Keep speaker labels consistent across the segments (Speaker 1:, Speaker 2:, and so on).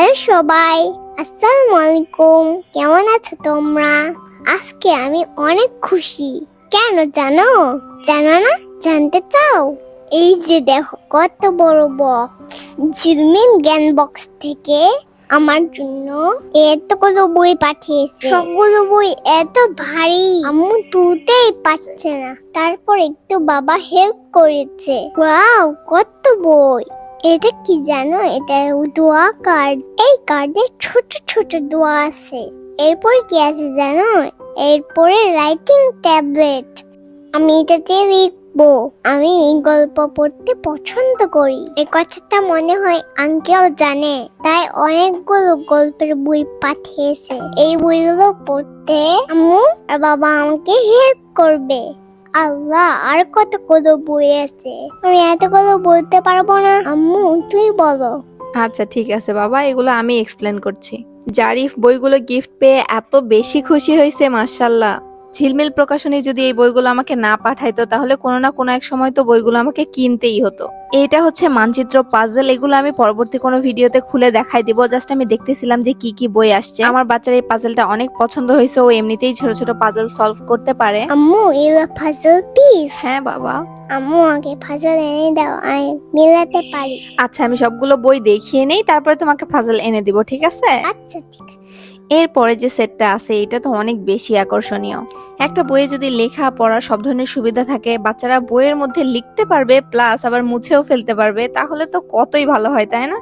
Speaker 1: Hello সবাই আসসালামু আলাইকুম। কেমন আছো তোমরা? আজকে আমি অনেক খুশি। কেন জানো? জানো না? জানতে চাও? এই যে দেখো কত বড় বক্স ঝিলমিল জ্ঞান বক্স থেকে আমার জন্য এতগুলো বই পাঠিয়েছে। সবগুলো বই এত ভারী। আম্মু তুলতেই পারছে না। তারপর একটু বাবা হেল্প করেছে। ওয়াও কত বই। এটা কি জানো? এটা দোয়া কার্ড এই কার্ডে ছোট ছোট দোয়া আছে। এরপর কি আছে জানো? এরপরে রাইটিং ট্যাবলেট আমি এটাতে লিখব। আমি এই গল্প পড়তে পছন্দ করি। এই কথাটা মনে হয় আঙ্কেল জানে। তাই অনেকগুলো গল্পের বই পাঠিয়েছে। এই বইগুলো পড়তে আম্মু আর বাবা আমাকে হেল্প করবে। আল্লাহ, আর কত কতগুলো বই আছে? আমি এতগুলো বলতে পারব না। আম্মু, তুই বলো।
Speaker 2: আচ্ছা ঠিক আছে বাবা, এগুলো আমি এক্সপ্লেন করছি। জারিফ বইগুলো গিফট পেয়ে এত বেশি খুশি হয়েছে মার্শাল্লাহ ঝিলমিল প্রকাশনী যদি এই বইগুলো আমাকে না পাঠাইতো তাহলে কোনো না কোনো এক সময় তো বইগুলো আমাকে কিনতেই হতো। এটা হচ্ছে মানচিত্র পাজল এগুলো আমি পরবর্তী কোনো ভিডিওতে খুলে দেখাই দিব। জাস্ট আমি দেখতেছিলাম যে কি কি বই আসছে। আমার বাচ্চার এই পাজলটা অনেক পছন্দ হয়েছে ও এমনিতেই ছোট ছোট পাজল সলভ করতে পারে।
Speaker 1: আম্মু এগুলো ফাজল পিস
Speaker 2: হ্যাঁ বাবা।
Speaker 1: আম্মু আগে ফাজল এনে দাও আমি মিলাতে পারি।
Speaker 2: আচ্ছা আমি সবগুলো বই দেখিয়ে নেই তারপরে তোমাকে পাজল এনে দিব ঠিক আছে?
Speaker 1: আচ্ছা ঠিক আছে।
Speaker 2: এরপরে যে সেটটা আছে, এটা তো অনেক বেশি আকর্ষণীয়। একটা বইয়ে যদি লেখা, পড়া সব ধরনের সুবিধা থাকে, বাচ্চারা বইয়ের মধ্যে লিখতে পারবে, প্লাস আবার মুছেও ফেলতে পারবে, তাহলে তো কতই ভালো হয়, তাই না?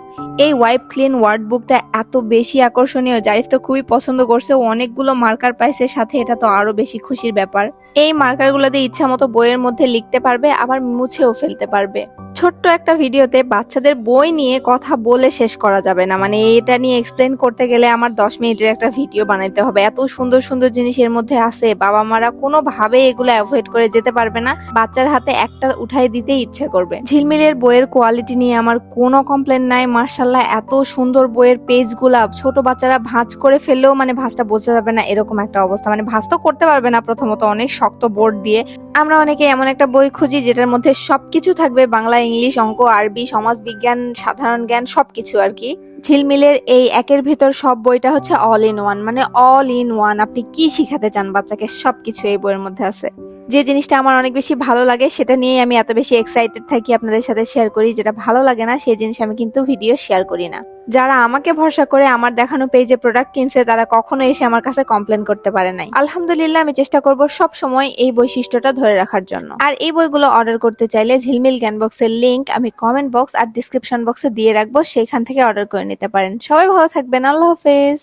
Speaker 2: এই ওয়াইপ ক্লিন ওয়ার্ড বুকটা এত বেশি আকর্ষণীয়, জারিফ তো খুবই পছন্দ করছে অনেকগুলো মার্কার পাইছে, সাথে এটা তো আরও বেশি খুশির ব্যাপার। এই মার্কারগুলো দিয়ে ইচ্ছা মতো বইয়ের মধ্যে লিখতে পারবে, আবার মুছেও ফেলতে পারবে। ছোট্ট একটা ভিডিওতে বাচ্চাদের বই নিয়ে কথা বলে শেষ করা যাবে না মানে এটা নিয়ে এক্সপ্লেন করতে গেলে আমার দশ মিনিটের একটা ভিডিও বানাইতে হবে। এত সুন্দর সুন্দর জিনিস এর মধ্যে আছে বাবা মারা কোনোভাবে এগুলো অ্যাভয়েড করে যেতে পারবে না, বাচ্চার হাতে একটা উঠাই দিতে ইচ্ছে করবে। ঝিলমিলের বইয়ের কোয়ালিটি নিয়ে আমার কোনো কমপ্লেন নাই মার্শাল্লাহ এত সুন্দর বইয়ের পেজগুলা ছোট বাচ্চারা ভাঁজ করে ফেললেও মানে ভাঁজটা বোঝা যাবে না, এরকম একটা অবস্থা। মানে ভাঁজ তো করতে পারবে না প্রথমত, অনেক শক্ত বোর্ড দিয়ে। আমরা অনেকে এমন একটা বই খুঁজি যেটার মধ্যে সবকিছু থাকবে, বাংলা, ইংলিশ, অঙ্ক, আরবি, সমাজ, বিজ্ঞান, সাধারণ জ্ঞান, সবকিছু আর কি। ঝিলমিলের এই একের ভিতর সব বইটা হচ্ছে অল ইন ওয়ান মানে অল ইন ওয়ান আপনি কি শিখাতে চান বাচ্চাকে? সবকিছু এই বইয়ের মধ্যে আছে। যে জিনিসটা আমার অনেক বেশি ভালো লাগে সেটা নিয়ে আমি এত বেশি এক্সাইটেড থাকি আপনাদের সাথে শেয়ার করি। যেটা ভালো লাগে না, সেই জিনিস আমি কিন্তু ভিডিও শেয়ার করি না। যারা আমাকে ভরসা করে আমার দেখানো পেজে প্রোডাক্ট কিনছে, তারা কখনো এসে আমার কাছে কমপ্লেন করতে পারে নাই। আলহামদুলিল্লাহ, আমি চেষ্টা করব সব সময় এই বৈশিষ্ট্যটা ধরে রাখার জন্য। আর এই বইগুলো অর্ডার করতে চাইলে ঝিলমিল জ্ঞান বক্সের লিংক আমি কমেন্ট বক্স আর ডিসক্রিপশন বক্সে দিয়ে রাখব, সেখান থেকে অর্ডার করে নিতে পারেন। সবাই ভালো থাকবেন, আল্লাহ হাফেজ।